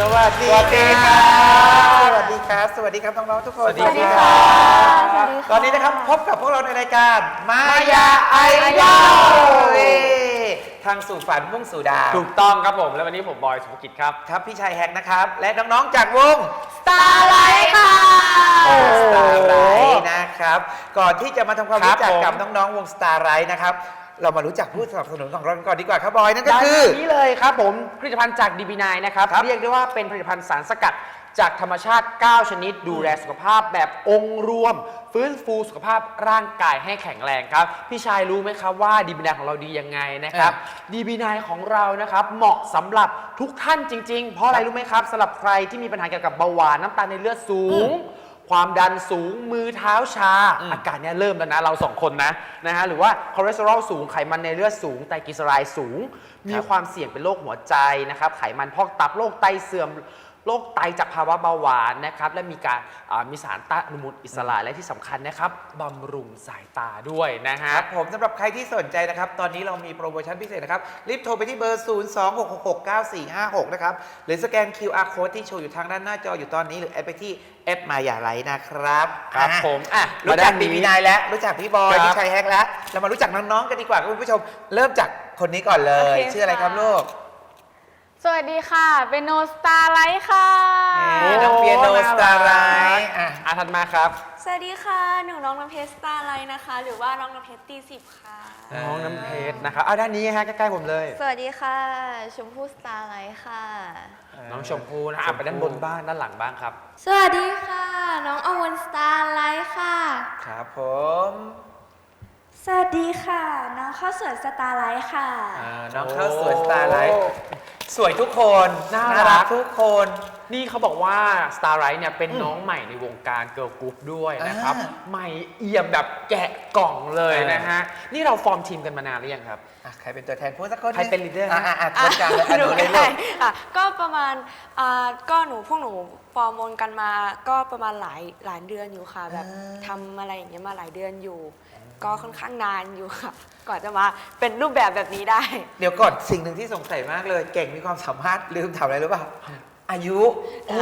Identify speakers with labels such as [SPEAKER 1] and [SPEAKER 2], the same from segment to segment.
[SPEAKER 1] สวัสดี
[SPEAKER 2] สวัสดีครับ
[SPEAKER 1] สวัสดีครับ สวัสดีครับน้องๆทุกคน
[SPEAKER 2] สวัสดีครับ
[SPEAKER 3] สวัสดีค่ะ
[SPEAKER 1] ตอนนี้นะครับพบกับพวกเราในรายการมามา
[SPEAKER 2] ยาา
[SPEAKER 1] ไอ
[SPEAKER 2] ไอ
[SPEAKER 1] ด
[SPEAKER 2] ด
[SPEAKER 1] อ
[SPEAKER 2] อ
[SPEAKER 1] ล
[SPEAKER 2] ล
[SPEAKER 1] ทางสู่ฝันมุ่งสู่ดาว
[SPEAKER 2] ถูกต้องครับผม แล้ววันนี้ผมบอยสุภกิจครับ
[SPEAKER 1] ครับพี่ชายแฮกนะครับ และน้องๆจากวง
[SPEAKER 3] Starlight ค่ะ
[SPEAKER 1] โอ้สตาร์ไรท์นะครับ ก่อนที่จะมาทำความ
[SPEAKER 2] ครับ
[SPEAKER 1] รู้จักกับ
[SPEAKER 2] ผม
[SPEAKER 1] น้องๆวงสตาร์ไรท์นะครับ เรามารู้จักผู้สนับสนุนของเรากันก่อนดีกว่าครับบอยนั่นก็
[SPEAKER 2] ด้าน
[SPEAKER 1] คือ
[SPEAKER 2] นี้เลยครับผมผลิตภัณฑ์จาก DB9 นะครับ
[SPEAKER 1] ครับ
[SPEAKER 2] เรียกได้ว่าเป็นผลิตภัณฑ์สารสกัดจากธรรมชาติ 9 ชนิด ดูแลสุขภาพแบบองค์รวม ฟื้นฟูสุขภาพร่างกายให้แข็งแรงครับ พี่ชายรู้ไหมครับว่า DB9 ของเราดียังไงนะครับ DB9 ของเรานะครับเหมาะสำหรับทุกท่านจริง ๆ เพราะอะไรรู้ไหมครับสำหรับใครที่มีปัญหาเกี่ยวกับเบาหวานน้ำตาลในเลือดสูง ความดันสูงมือเท้าชา อาการเนี้ยเริ่มแล้วนะเราสองคนนะนะฮะหรือว่าคอเลสเตอรอลสูงไขมันในเลือดสูงไตรกลีเซอไรด์สูง มีความเสี่ยงเป็นโรคหัวใจนะครับไขมันพอกตับโรคไตเสื่อม โรคไตจากภาวะเบาหวานนะครับและมีการอ่ามีสารต้านอนุมูลอิสระและที่สำคัญนะครับบำรุงสายตาด้วยนะ
[SPEAKER 1] ค
[SPEAKER 2] ฮะ
[SPEAKER 1] รับผมสำหรับใครที่สนใจนะครับ ตอนนี้เรามีโปรโมชั่นพิเศษนะครับ รีบโทรไปที่เบอร์ 026669456 นะครับ หรือสแกน QR code ที่โชว์อยู่ทางด้านหน้าจออยู่ตอนนี้หรือแอดไปที่แอดมายาไลท์นะครับ
[SPEAKER 2] ครับ
[SPEAKER 1] อะ
[SPEAKER 2] ผมอะ
[SPEAKER 1] รู้จักดีมีนายแล้วรู้จักพี่บอย
[SPEAKER 2] ครับ
[SPEAKER 1] พี่ชัยแฮกแล้วเรามารู้จักน้องๆกันดีกว่าครับคุณผู้ชมเริ่มจากคนนี้ก่อนเลย
[SPEAKER 3] โอเค
[SPEAKER 1] ชื่ออะไรครับ
[SPEAKER 3] ค่ะ
[SPEAKER 1] ลูก
[SPEAKER 3] สวัสดีค่ะ เป็นโนสตาร์ไลท์ค่ะ
[SPEAKER 1] เอ๊ะน้องเปียโนสตาร์ไรท์อะ
[SPEAKER 2] อะถัดมาครับ
[SPEAKER 4] สวัสดีค่ะ หนูน้องน้ำเพชรสตาร์ไลน์นะคะ หรือว่าน้องน้ำเพชรตีสิบค่ะ
[SPEAKER 1] อ่า
[SPEAKER 2] น้องน้ำเพชรนะครับอะด้านนี้ฮะใกล้ๆผมเลย
[SPEAKER 3] สวัสดีค่ะ ชมพู่สตาร์ไลท์ค่ะ
[SPEAKER 2] น้องชมพู่นะอะไปด้านบนบ้างด้านหลังบ้างครับ
[SPEAKER 4] สวัสดีค่ะ น้องอวันสตาร์ไลน์ค่ะ
[SPEAKER 1] ครับผม
[SPEAKER 4] สวัสดีค่ะ น้องข้าวสวยสตาร์ไลน์ค่ะ
[SPEAKER 1] อ่าน้องข้าวสวยสตาร์ไลท์สวยทุกคน
[SPEAKER 2] น่ารัก
[SPEAKER 1] ทุกคน
[SPEAKER 2] นี่เขาบอกว่า Starlight เนี่ยเป็นน้องใหม่ในวงการเกิร์ลกรุ๊ปด้วยนะครับ
[SPEAKER 1] อ่า
[SPEAKER 2] ใหม่เอี่ยมแบบแกะกล่องเลย
[SPEAKER 1] อ่าน
[SPEAKER 2] นะฮะ นี่เราฟอร์มทีมกันมานานหรือยังครับ
[SPEAKER 1] อะใครเป็นตัวแทนพูดสักคน
[SPEAKER 2] ใครเป็น leader
[SPEAKER 1] อะ
[SPEAKER 2] ฮะ
[SPEAKER 1] อะอะคนกลางเลยอะหนูเลยลู
[SPEAKER 4] ได้
[SPEAKER 1] ก
[SPEAKER 4] อะก็ประมาณอ่าก็หนูพวกหนูฟอร์มวงกันมาก็ประมาณหลายหลายเดือนอยู่ค่ะ แบบ
[SPEAKER 1] อ่า
[SPEAKER 4] ทำอะไรอย่างเงี้ยมาหลายเดือนอยู่ ก็ค่อนข้างนานอยู่ค่ะก่อนจะมาเป็นรูปแบบแบบนี้ได้
[SPEAKER 1] เดี๋ยวก่อนสิ่งหนึ่งที่สงสัยมากเลย เก่งมีความสามารถลืมถามอะไรรู้ป่ะอายุเอ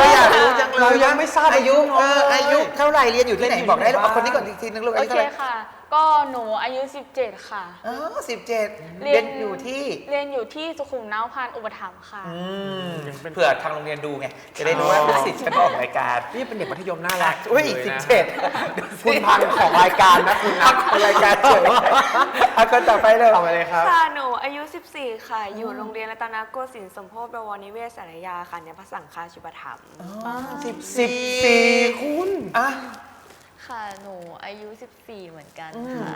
[SPEAKER 1] ออยากรู้จังเลย
[SPEAKER 2] เรายังไม่ทราบ
[SPEAKER 1] อายุ
[SPEAKER 2] อายุน้อง
[SPEAKER 1] เออ
[SPEAKER 2] เลย
[SPEAKER 1] อายุเท่าไหร่เรียนอยู่ที่ไหน
[SPEAKER 2] เรียนอยู่
[SPEAKER 1] บอกได้หรือเปล่า
[SPEAKER 2] ที่ไหน
[SPEAKER 1] คนนี้ก่อนอีกทีนึงลูก
[SPEAKER 3] โอ
[SPEAKER 1] อายุ
[SPEAKER 3] เค
[SPEAKER 1] เท่าไหร่
[SPEAKER 3] ค่ะ ก็หนูอายุ 17 ค่ะ
[SPEAKER 1] อ๋อสิบเจ็ด
[SPEAKER 3] เรี
[SPEAKER 1] เรี
[SPEAKER 3] ย
[SPEAKER 1] ย
[SPEAKER 3] น
[SPEAKER 1] นอยู่ที่
[SPEAKER 3] เรียนอยู่ที่สุขุมน้าวพานอุปถัมภ์ค่ะ
[SPEAKER 1] อืม
[SPEAKER 2] ยังเป็น
[SPEAKER 1] เผื่อทางโรงเรียนดูไง จะได้รู้ว่า
[SPEAKER 2] อ๋อ
[SPEAKER 1] ลูกศิษย์ฉันออกรายการ
[SPEAKER 2] นี่เป็นเด็กมัธยมน่ารัก
[SPEAKER 1] อุ้ย
[SPEAKER 2] ล
[SPEAKER 1] สิบ
[SPEAKER 2] นะ
[SPEAKER 1] เจ็ด
[SPEAKER 2] คุณพันของรายการนะคุณนะ
[SPEAKER 1] รายการเฉยเอาคนต่อไปเลย
[SPEAKER 2] ต่อไปเลยครับ
[SPEAKER 4] ค่ะ หนูอายุ 14 ค่ะ อยู่โรงเรียนรัตนโกสินทร์สมโพธิบวรนิเวศสารยาค่ะในพระสังฆาชิปถัมภ์
[SPEAKER 1] สิบ
[SPEAKER 2] สิบสี่คุณ
[SPEAKER 1] อะ
[SPEAKER 5] ค่ะ หนูอายุ 14 เหมือนกันค่ะ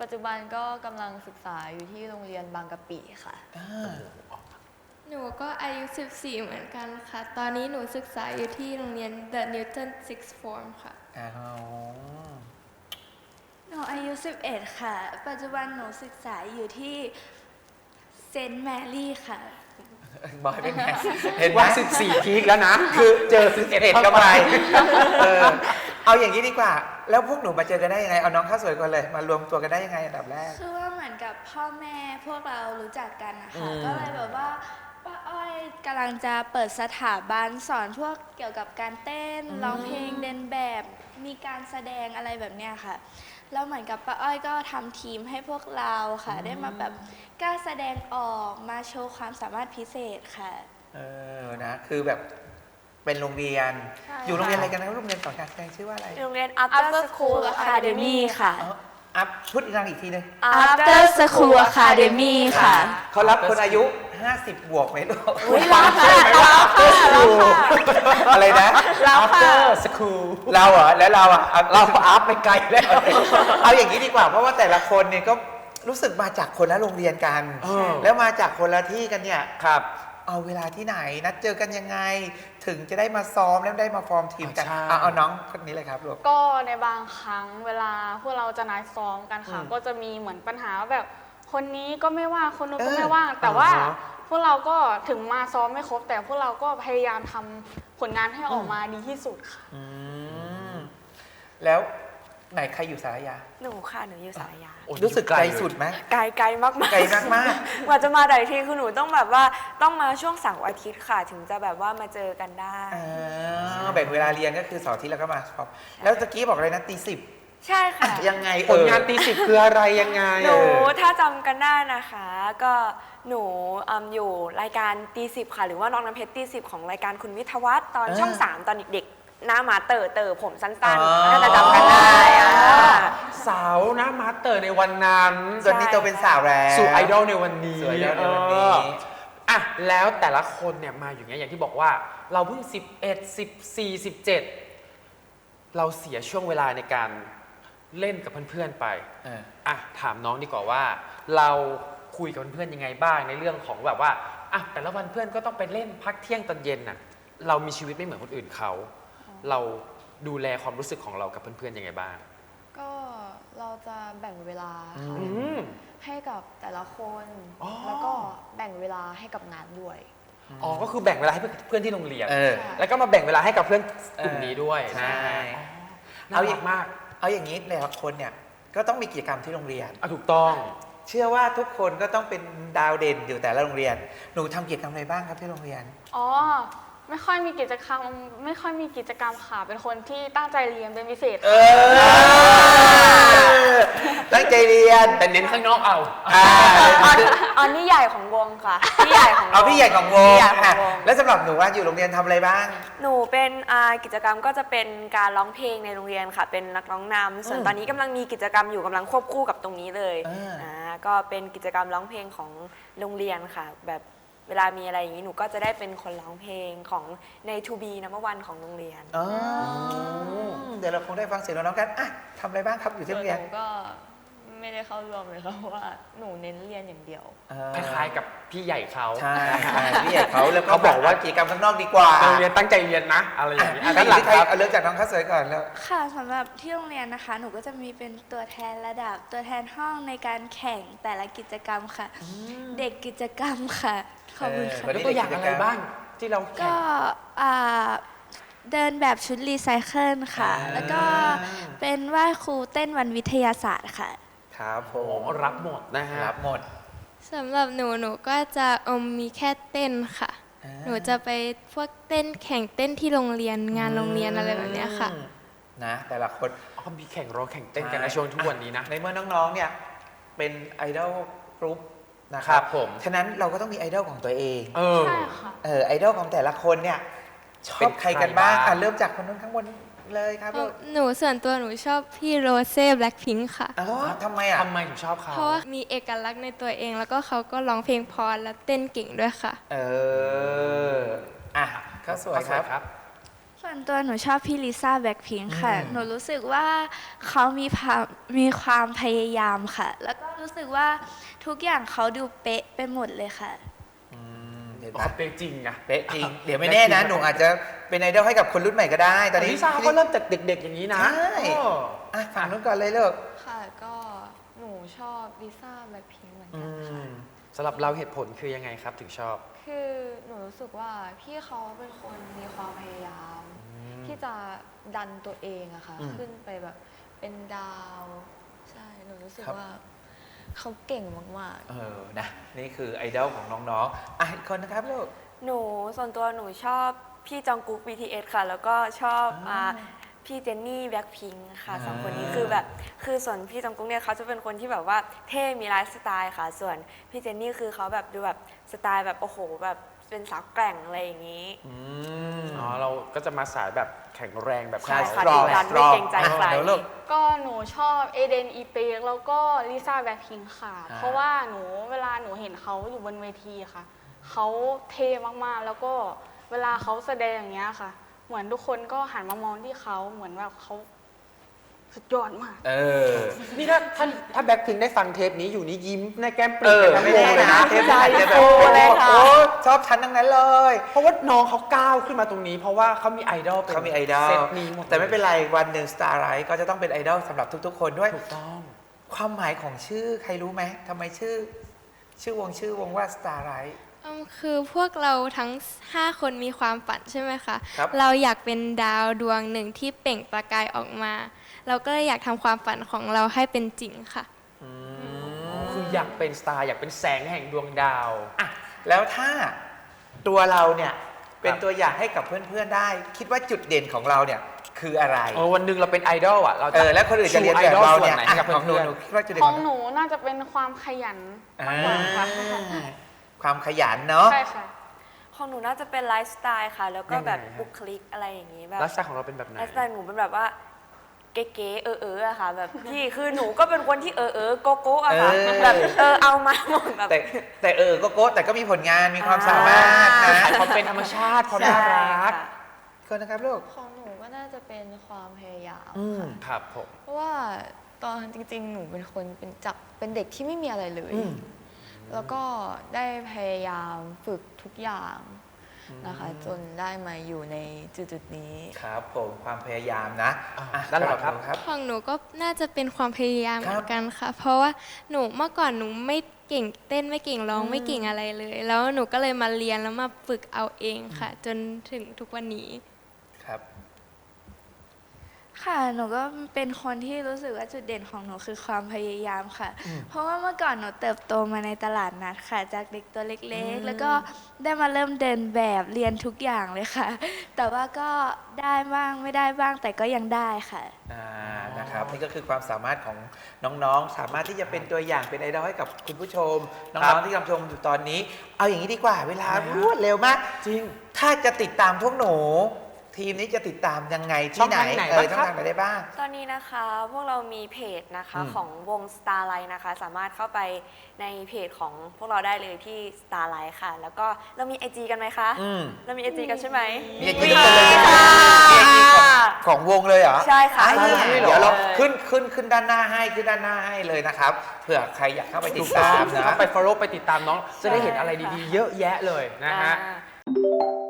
[SPEAKER 5] ปัจจุบันก็กำลังศึกษาอยู่ที่โรงเรียนบางกะปิค่ะ
[SPEAKER 6] หนูก็อายุ 14 เหมือนกันค่ะ ตอนนี้หนูศึกษาอยู่ที่โรงเรียน The Newton Sixth Form ค่ะ
[SPEAKER 1] อ้าว
[SPEAKER 4] หนูอายุ 11 ค่ะ ปัจจุบันหนูศึกษาอยู่ที่เซนต์แมรี่ค่ะ
[SPEAKER 1] บอยเป็นไงเห็นไหม
[SPEAKER 2] ว่าสิบสี่พีคแล้วนะ
[SPEAKER 1] คือเจอสิบเอ็ดก็ไปเออ เอาอย่างนี้ดีกว่า แล้วพวกหนูมาเจอกันได้ยังไง เอาน้องข้าวสวยก่อนเลย มารวมตัวกันได้ยังไงอันดับแรก
[SPEAKER 4] คือว่าเหมือนกับพ่อแม่พวกเรารู้จักกันนะ
[SPEAKER 1] อื
[SPEAKER 4] คะ
[SPEAKER 1] ม
[SPEAKER 4] ก็เลยแบบว่าป้าอ้อยกำลังจะเปิดสถาบันสอนพวกเกี่ยวกับการเต้นร้องเพลงเดินแบบ มีการแสดงอะไรแบบเนี้ยค่ะแล้วเหมือนกับป้าอ้อยก็ทำทีมให้พวกเราค่ะ ได้มาแบบกล้าแสดงออกมาโชว์ความสามารถพิเศษค่ะ
[SPEAKER 1] เออนะ คือแบบ เป็นโรงเรียน
[SPEAKER 4] ใช่
[SPEAKER 1] อยู่โรงเรียนอะไรกันนะโรงเรียนสอนการแสดงชื่อว่าอะไร
[SPEAKER 4] โรงเรียน After
[SPEAKER 3] After
[SPEAKER 4] School
[SPEAKER 3] School
[SPEAKER 4] Academy ค่ะ
[SPEAKER 1] อ๋ออัพพูดอีกครั้งอีกทีหนึง
[SPEAKER 4] After School Academy ค่ะ
[SPEAKER 1] เขารับคนอายุ 50 บวกไหมลูก
[SPEAKER 4] อุ๊ยรับค่ะรับค่ะรับค่ะ
[SPEAKER 1] อะไรนะ
[SPEAKER 4] รับค่ะ
[SPEAKER 2] After School
[SPEAKER 1] เราเหรอแล้วเราอะอะ
[SPEAKER 2] เราอัพไปไกลแล้ว
[SPEAKER 1] เอาอย่างนี้ดีกว่า เพราะว่าแต่ละคนเนี่ยก็รู้สึกมาจากคนละโรงเรียนกัน
[SPEAKER 2] เออ
[SPEAKER 1] แล้วมาจากคนละที่กันเนี่ย
[SPEAKER 2] ครับ
[SPEAKER 1] เอาเวลาที่ไหนนัดเจอกันยังไง ถึงจะได้มาซ้อมแล้วได้มาฟอร์มทีมกัน
[SPEAKER 2] ใช่
[SPEAKER 1] เอาเอาน้องคนนี้เลยครับลูก
[SPEAKER 3] ก็ในบางครั้งเวลาพวกเราจะนัดซ้อมกันค่ะ
[SPEAKER 1] อืม
[SPEAKER 3] ก็จะมีเหมือนปัญหาว่าแบบ คนนี้ก็ไม่ว่างคนนู้นก็
[SPEAKER 1] เออ
[SPEAKER 3] ไม่ว่างแต่ว่า
[SPEAKER 2] อ่าฮะ
[SPEAKER 3] พวกเราก็ถึงมาซ้อมไม่ครบ แต่พวกเราก็พยายามทำผลงานให้ออกมาดีที่สุดค่ะ
[SPEAKER 1] อืมแล้ว ไหนใครอยู่สารยา
[SPEAKER 7] หนูค่ะหนูอยู่สารยา
[SPEAKER 2] โอ้ย
[SPEAKER 1] รู้สึก
[SPEAKER 2] อยู่
[SPEAKER 1] ไกล
[SPEAKER 2] เย
[SPEAKER 1] สุดไหม
[SPEAKER 7] ไกลไกลมากๆ
[SPEAKER 1] ไกลมาก
[SPEAKER 7] กว่าจะมาแต่ละทีคือหนูต้องแบบว่าต้องมาช่วงเสาร์อาทิตย์ค่ะ ถึงจะแบบว่ามาเจอกันได้
[SPEAKER 1] อ่าแบ่งเวลาเรียนก็คือเสาร์อาทิตย์แล้วก็มาครับแล้วตะกี้บอกอะไรนะตีสิบ
[SPEAKER 7] ใช่ค่ะ
[SPEAKER 1] ยังไง
[SPEAKER 2] ผลงานตีสิบคืออะไรยังไง
[SPEAKER 7] หนูถ้าจำกันได้นะคะ ก็หนูอืมอยู่รายการตีสิบค่ะ หรือว่าน้องน้ำเพชรตีสิบของรายการคุณวิทยวัฒน์ตอนช่องสามตอนเด็กๆ หน้าหมาเต๋อเต๋อผมสั้นๆก็จะจำกันได้อะ
[SPEAKER 2] สาวนะมาสเตอร์ในวันนั้น
[SPEAKER 1] ส่วนนี้โตเป็นสาวแล้ว
[SPEAKER 2] สู่ไอดอลในวันนี้
[SPEAKER 1] สู่ไอดอลในวันนี้
[SPEAKER 2] เอออะแล้วแต่ละคนเนี่ยมาอยู่เนี้ยอย่างที่บอกว่า เราเพิ่ง 11 14 17 เราเสียช่วงเวลาในการเล่นกับเพื่อนๆไป
[SPEAKER 1] เออ
[SPEAKER 2] อะถามน้องดีกว่าว่า เราคุยกับเพื่อนๆยังไงบ้างในเรื่องของแบบว่าอะแต่ละวันเพื่อนก็ต้องไปเล่นพักเที่ยงตอนเย็นน่ะเรามีชีวิตไม่เหมือนคนอื่นเขา เราดูแลความรู้สึกของเรากับเพื่อนๆยังไงบ้าง
[SPEAKER 5] ก็เราจะแบ่งเวลา
[SPEAKER 1] อื
[SPEAKER 5] ค่ะ
[SPEAKER 2] อืม
[SPEAKER 5] ให้กับแต่ละคน
[SPEAKER 2] อ๋อ
[SPEAKER 5] แล้วก็แบ่งเวลาให้กับงานด้วย
[SPEAKER 2] อ๋อ ก็คือแบ่งเวลาให้เพื่อนที่โรงเรียน
[SPEAKER 1] เออ
[SPEAKER 5] ใช่
[SPEAKER 2] แล้วก็มาแบ่งเวลาให้กับเพื่อนกลุ่มนี้ด้วย
[SPEAKER 1] ใช่
[SPEAKER 2] นะฮะน่า
[SPEAKER 1] เอาอ
[SPEAKER 2] รั
[SPEAKER 1] ย่ากง
[SPEAKER 2] มาก
[SPEAKER 1] เอาอย่างนี้แต่ละคนเนี่ยก็ต้องมีกิจกรรมที่โรงเรียน
[SPEAKER 2] อะถูกต้อง
[SPEAKER 1] เชื่อว่าทุกคนก็ต้องเป็นดาวเด่นอยู่แต่ละโรงเรียน หนูทำกิจกรรมอะไรบ้างครับที่โรงเรียน
[SPEAKER 3] อ๋อ ไม่ค่อยมีกิจกรรมไม่ค่อยมีกิจกรรมค่ะ เป็นคนที่ตั้งใจเรียนเป็นพิเศษ
[SPEAKER 1] เออ ตั้งใจเรียน
[SPEAKER 2] แต่เน้นข้างนอกเอา
[SPEAKER 1] อ่า
[SPEAKER 7] ออนออนนี่ใหญ่ของวงค่ะพี่ใหญ่ของวง
[SPEAKER 1] เอาพี่ใหญ่ของวง
[SPEAKER 7] พี่ใหญ่ของ
[SPEAKER 1] อะ
[SPEAKER 7] วง
[SPEAKER 1] แล้วสำหรับหนูว่าอยู่โรงเรียนทำอะไรบ้าง
[SPEAKER 7] หนูเป็นอ่ากิจกรรมก็จะเป็นการร้องเพลงในโรงเรียนค่ะ เป็นนักร้องนำส่วน
[SPEAKER 1] อืม
[SPEAKER 7] ตอนนี้กำลังมีกิจกรรมอยู่กำลังควบคู่กับตรงนี้เลย
[SPEAKER 1] อ่า
[SPEAKER 7] อ่าก็เป็นกิจกรรมร้องเพลงของโรงเรียนค่ะ แบบ เวลามีอะไรอย่างนี้หนูก็จะได้เป็นคนร้องเพลงของใน To Be Number One ของโรงเรียน
[SPEAKER 1] อ๋อเดี๋ยวเราคงได้ฟังเสียงน้องๆกันอะทำอะไรบ้างครับอยู่ที่
[SPEAKER 5] ส่
[SPEAKER 1] โร
[SPEAKER 5] วน
[SPEAKER 1] งเรีย
[SPEAKER 5] ห
[SPEAKER 1] น
[SPEAKER 5] นูก็ ไม่ได้เข้าร่วมเลยค่ะเพราะว่าหนูเน้นเรียนอย่างเดียว
[SPEAKER 2] คล้ายๆกับพี่ใหญ่เขา
[SPEAKER 1] ใช่ใช่พี่ใหญ่เขาแล้ว
[SPEAKER 2] เขาบอกว่า
[SPEAKER 1] กิจกรรมข้างนอกดีกว่า
[SPEAKER 2] โรงเรียนตั้งใจเรียนนะ อะไรอย่างนี้
[SPEAKER 1] อะ
[SPEAKER 2] อะด้านหลัง
[SPEAKER 1] ใคร
[SPEAKER 2] ครับ
[SPEAKER 1] เอาเริ่มจากน้องข้าวสวยก่อนแล้ว
[SPEAKER 4] ค่ะสำหรับที่โรงเรียนนะคะ หนูก็จะมีเป็นตัวแทนระดับตัวแทนห้องในการแข่งแต่ละกิจกรรมค่ะ เด็กกิจกรรมค่ะขอบคุณ
[SPEAKER 1] เออ
[SPEAKER 4] ค่ะ
[SPEAKER 1] วัน
[SPEAKER 2] แล้
[SPEAKER 1] นี้
[SPEAKER 2] วตัวอย่างอะไรบ้างที่เราแข่
[SPEAKER 4] ก็
[SPEAKER 2] ง
[SPEAKER 4] อ่าเดินแบบชุดรีไซเคิลค่ะ
[SPEAKER 1] อ่า
[SPEAKER 4] แล้วก็เป็นไหว้ครูเต้นวันวิทยาศาสตร์ค่ะ
[SPEAKER 1] ครับผ
[SPEAKER 2] โอ้โห
[SPEAKER 1] ม
[SPEAKER 2] รับหมดนะฮะ
[SPEAKER 1] รับหมด
[SPEAKER 6] สำหรับหนูหนูก็จะอมมีแค่เต้นค่ะ
[SPEAKER 1] อ่า
[SPEAKER 6] หนูจะไปพวกเต้นแข่งเต้นที่โรงเรียนงานโรงเรียนอะไรแบบเนี้ยค่ะ
[SPEAKER 1] อืมนะ แต่ละคน
[SPEAKER 2] อ๋อมีแข่งร้องแข่งเต้นกันในช่วงทุกวันนี้นะ
[SPEAKER 1] ในเมื่อน้องๆ เนี่ยเป็นไอดอลกรุ๊ปนะค
[SPEAKER 2] ครั
[SPEAKER 1] รับบ
[SPEAKER 2] ผม
[SPEAKER 1] ฉะนั้นเราก็ต้องมีไอดอลของตัวเอง
[SPEAKER 2] เออ
[SPEAKER 3] ใช่ค่ะ
[SPEAKER 1] เออไอดอลของแต่ละคนเนี่ยช
[SPEAKER 2] เป็
[SPEAKER 1] อบ
[SPEAKER 2] น
[SPEAKER 1] ใครกันบ้าง
[SPEAKER 2] ใครบ้าง
[SPEAKER 1] อะเริ่มจากคนนู้นข้างบน เลยครับลูก
[SPEAKER 6] หนูส่วนตัวหนูชอบพี่โรเซ่แบล็คพิงค์ค่ะ
[SPEAKER 1] อ๋อทำไมอะ
[SPEAKER 2] ทำไมถึงชอบเขา
[SPEAKER 6] เพราะว่ามีเอกลักษณ์ในตัวเอง แล้วก็เขาก็ร้องเพลงเพอและเต้นเก่งด้วยค่ะ
[SPEAKER 1] เออ อะข้าวสวยครับ
[SPEAKER 2] ครับ
[SPEAKER 4] ส่วนตัวหนูชอบพี่ลิซ่าแบ็คพิงค่ะ
[SPEAKER 1] อืม
[SPEAKER 4] หนูรู้สึกว่าเขามีพามีความพยายามค่ะ แล้วก็รู้สึกว่าทุกอย่างเขาดูเป๊ะไปหมดเลยค่ะ
[SPEAKER 1] อืมเห็น
[SPEAKER 2] เขา
[SPEAKER 1] ปะ
[SPEAKER 2] เป็นจริงนะ
[SPEAKER 1] เป๊ะจริง เดี๋ยวไม่แน่นะหนูอาจจะเป็นไอดอลให้กับคนรุ่นใหม่ก็ได้ต
[SPEAKER 2] แต่
[SPEAKER 1] อนนี้
[SPEAKER 2] ลิซ่าเขาก็เริ่มจากเด็ก ๆ อย่างนี้นะ
[SPEAKER 1] ใช่
[SPEAKER 2] เออ
[SPEAKER 1] อะฝั่งนู้นก่อนเลยลูก
[SPEAKER 5] ค่ะก็หนูชอบลิซ่าแบล็คพิงเหมือน
[SPEAKER 1] อื
[SPEAKER 5] กันค่ะ
[SPEAKER 1] ม
[SPEAKER 2] สำหรับเราเหตุผลคือยังไงครับถึงชอบ
[SPEAKER 5] คือหนูรู้สึกว่าพี่เขาเป็นคนมีความพยายาม ที่จะดันตัวเองอะค่ะ
[SPEAKER 1] อืม
[SPEAKER 5] ขึ้นไปแบบเป็นดาว ใช่ หนูรู้สึก
[SPEAKER 1] ครับ
[SPEAKER 5] ว่า เขาเก่งมาก
[SPEAKER 1] เออนะนี่คือไอดอลของน้องๆอะอีกคนนะครับลูก
[SPEAKER 7] หนูส่วนตัวหนูชอบพี่จองกุ๊ก BTS ค่ะ แล้วก็ชอบ
[SPEAKER 1] อ่า
[SPEAKER 7] อ่าพี่เจนนี่แบ็คพิงค่ะ
[SPEAKER 1] อ่า
[SPEAKER 7] สองคนนี้คือแบบ คือส่วนพี่จองกุ๊กเนี่ยเขาจะเป็นคนที่แบบว่าเท่มีไลฟ์สไตล์ค่ะ ส่วนพี่เจนนี่คือเขาแบบดูแบบสไตล์แบบโอ้โหแบบ เป็นสาวแกร่งอะไรอย่างนี้
[SPEAKER 1] อืม
[SPEAKER 2] อ๋อเราก็จะมาสายแบบแข็งแรงแบบ
[SPEAKER 7] ใช่
[SPEAKER 2] เขา
[SPEAKER 7] ค่ะ
[SPEAKER 1] strong
[SPEAKER 7] ดันไม่เกรงใจ
[SPEAKER 1] strong
[SPEAKER 7] ใคร
[SPEAKER 1] อะเดี๋ยวลูก
[SPEAKER 3] ก็หนูชอบเอเดนอีเปกแล้วก็ลิซ่าแบ็คพิงค์ค่ะ
[SPEAKER 1] อ่า
[SPEAKER 3] เพราะว่าหนูเวลาหนูเห็นเขาอยู่บนเวทีค่ะ เขาเท่มากๆ แล้วก็เวลาเขาแสดงอย่างเงี้ยค่ะ เหมือนทุกคนก็หันมามองที่เขาเหมือนแบบเขา สุดยอดมาก
[SPEAKER 1] เออ
[SPEAKER 2] นี่ถ้าถ้าถ้าแบ็คพิงได้ฟังเทปนี้อยู่นี่ยิ้มในแก้มป
[SPEAKER 1] เอ
[SPEAKER 2] รี
[SPEAKER 1] อ
[SPEAKER 2] กัน
[SPEAKER 1] ไม่
[SPEAKER 2] ทั้งว
[SPEAKER 1] แน่
[SPEAKER 2] งเลย
[SPEAKER 1] นะ
[SPEAKER 2] นะ
[SPEAKER 1] เทปนี้อาจจะแบบ
[SPEAKER 7] โอ้เลยค่ะ
[SPEAKER 1] โอ้ชอบชั้นทั้งนั้นเลย
[SPEAKER 2] เพราะว่าน้องเขาก้าวขึ้นมาตรงนี้ เพราะว่าเขามีไอดอลป็น
[SPEAKER 1] เขามีไอดอล
[SPEAKER 2] เซตนี้หมด
[SPEAKER 1] แต่ไม่เป็นไรวันหนึ่ง Starlight ก็จะต้องเป็นไอดอลสำหรับทุก ๆ คนด้วย
[SPEAKER 2] ถูกต้อง
[SPEAKER 1] ความหมายของชื่อใครรู้ไหมทำไมชื่อ ชื่อวงชื่อวงว่า Starlight
[SPEAKER 3] เอื
[SPEAKER 6] ม คือพวกเราทั้ง 5 คนมีความฝันใช่ไหมคะ
[SPEAKER 1] ครับ
[SPEAKER 6] เราอยากเป็นดาวดวงหนึ่งที่เปล่งประกายออกมา เราก็เลยอยากทำความฝันของเราให้เป็นจริงค่ะ
[SPEAKER 2] คืออยากเป็นสตาร์อยากเป็นแสงแห่งดวงดาว
[SPEAKER 1] อะแล้วถ้าตัวเราเนี่ย เป็น
[SPEAKER 2] ครับ
[SPEAKER 1] ตัวอย่างให้กับเพื่อนๆได้ คิดว่าจุดเด่นของเราเนี่ยคืออะไร
[SPEAKER 2] เออวันหนึ่งเราเป็นไอดอลอะเรา
[SPEAKER 1] เออแล้วคนอื่นจะเรียนแบบเราเนี่ย
[SPEAKER 2] ไอดอลส่วนไหน
[SPEAKER 1] อะ
[SPEAKER 2] ให้กับ
[SPEAKER 1] ของหนู
[SPEAKER 2] เพื่อน
[SPEAKER 1] หนูคิดว่าจุดเด่น
[SPEAKER 3] ข
[SPEAKER 1] ข
[SPEAKER 3] อ
[SPEAKER 1] องง
[SPEAKER 3] ห
[SPEAKER 1] หนู
[SPEAKER 3] นูน่าจะเป็นความขยัน
[SPEAKER 1] อ่ามา
[SPEAKER 3] กกว่าค่ะ
[SPEAKER 1] ความขยันเนาะ
[SPEAKER 3] ใช่ค่ะ
[SPEAKER 7] ของหนูน่าจะเป็นไลฟ์สไตล์ค่ะ แล้วก็
[SPEAKER 2] ยังไง
[SPEAKER 7] แบบ
[SPEAKER 2] ฮะ
[SPEAKER 7] บุคลิกอะไรอย่างนี้แบ
[SPEAKER 2] ๆ
[SPEAKER 7] บ
[SPEAKER 2] ไลฟ์สไตล์ของเราเป็นแบบไหน
[SPEAKER 7] ไลฟ์สไตล์หนูเป็นแบบว่า เก๋ๆเออเอออะค่ะ แบบพี่คือหนูก็เป็นคนที่เออเออโกโก้อะค่ะ
[SPEAKER 1] เออ
[SPEAKER 7] แบบเออเอามาหมดแบบ
[SPEAKER 1] แต่แต่เออก็โก้แต่ก็มีผลงานมีความสามารถนะ
[SPEAKER 2] ขายความเป็นธรรมชาติความน่ารัก
[SPEAKER 7] ใช่ค่ะ
[SPEAKER 1] คนนะครับลูก
[SPEAKER 5] ของหนูก็น่าจะเป็นความพยายาม
[SPEAKER 1] อืม
[SPEAKER 5] ค่ะ
[SPEAKER 2] ครับผม
[SPEAKER 5] เพราะว่าตอนจริง ๆ หนูเป็นคนเป็นจับเป็นเด็กที่ไม่มีอะไรเลย
[SPEAKER 1] อืม
[SPEAKER 5] แล้วก็ได้พยายามฝึกทุกอย่างนะคะ จนได้มาอยู่ในจุดๆนี้
[SPEAKER 1] ครับผมความพยายามนะ
[SPEAKER 2] อะ
[SPEAKER 1] อะ
[SPEAKER 2] ด้านหลังครับ
[SPEAKER 1] สำหนูครับ
[SPEAKER 6] ของหนูก็น่าจะเป็นความพยายาม
[SPEAKER 1] ครับ
[SPEAKER 6] เหมือนกันค่ะ เพราะว่าหนูเมื่อก่อนหนูไม่เก่งเต้นไม่เก่งร้องไม่เก่งอะไรเลย แล้วหนูก็เลยมาเรียนแล้วมาฝึกเอาเองค่ะ จนถึงทุกวันนี้
[SPEAKER 1] ครับ
[SPEAKER 4] ค่ะหนูก็เป็นคนที่รู้สึกว่าจุดเด่นของหนูคือความพยายามค่ะเพราะว่าเมื่อก่อนหนูเติบโตมาในตลาดนัดค่ะ จากเด็กตัวเล็กๆแล้วก็ได้มาเริ่มเดินแบบเรียนทุกอย่างเลยค่ะ แต่ว่าก็ได้บ้างไม่ได้บ้างแต่ก็ยังได้ค่ะ
[SPEAKER 1] อ่านะครับนี่ก็คือความสามารถของน้องๆ สามารถที่จะเป็นตัวอย่างเป็นไอดอลให้กับคุณผู้ชม น้
[SPEAKER 2] ครั
[SPEAKER 1] อง
[SPEAKER 2] บ
[SPEAKER 1] ๆที่กำลังชมอยู่ตอนนี้ เอาอย่างนี้ดีกว่าเวลารวดเร็วมาก
[SPEAKER 2] จริง
[SPEAKER 1] ถ้าจะติดตามพวกหนู ทีมนี้จะติดตามยังไง
[SPEAKER 2] ช่อ
[SPEAKER 1] ที่
[SPEAKER 2] ง
[SPEAKER 1] ไหน
[SPEAKER 2] ทางไหน
[SPEAKER 1] เออ
[SPEAKER 2] บ้าง
[SPEAKER 1] ช่
[SPEAKER 2] ครั
[SPEAKER 1] อบงทางไหนได้บ้าง
[SPEAKER 7] ตอนนี้นะคะพวกเรามีเพจนะคะ
[SPEAKER 1] อืม
[SPEAKER 7] ของวง Starlight นะคะ สามารถเข้าไปในเพจของพวกเราได้เลยที่ Starlight ค่ะ แล้วก็เรามี IG กันไหมคะ
[SPEAKER 1] อืม
[SPEAKER 7] เรามี IG กันใช่ไหม
[SPEAKER 1] มีไอจีกันเลยใช่ไหมมีไอจีของของวงเลยเหรอ
[SPEAKER 7] ใช่ค่ะ
[SPEAKER 1] อ่า
[SPEAKER 7] ใช่
[SPEAKER 1] เดี๋ยวเรา
[SPEAKER 7] เลย
[SPEAKER 1] ขึ้นขึ้นขึ้นด้านหน้าให้ขึ้นด้านหน้าให้เลยนะครับเผื่อใครอยากเข้าไปติ
[SPEAKER 2] ถู
[SPEAKER 1] ด
[SPEAKER 2] กต้อ
[SPEAKER 1] ตางมนะ
[SPEAKER 2] เข้าไป follow ไปติดตามน้อง จะได้เห็นอะไร
[SPEAKER 7] ใช่ค่ะ
[SPEAKER 2] ดีๆ เยอะแยะเลยนะฮะ
[SPEAKER 7] อ่า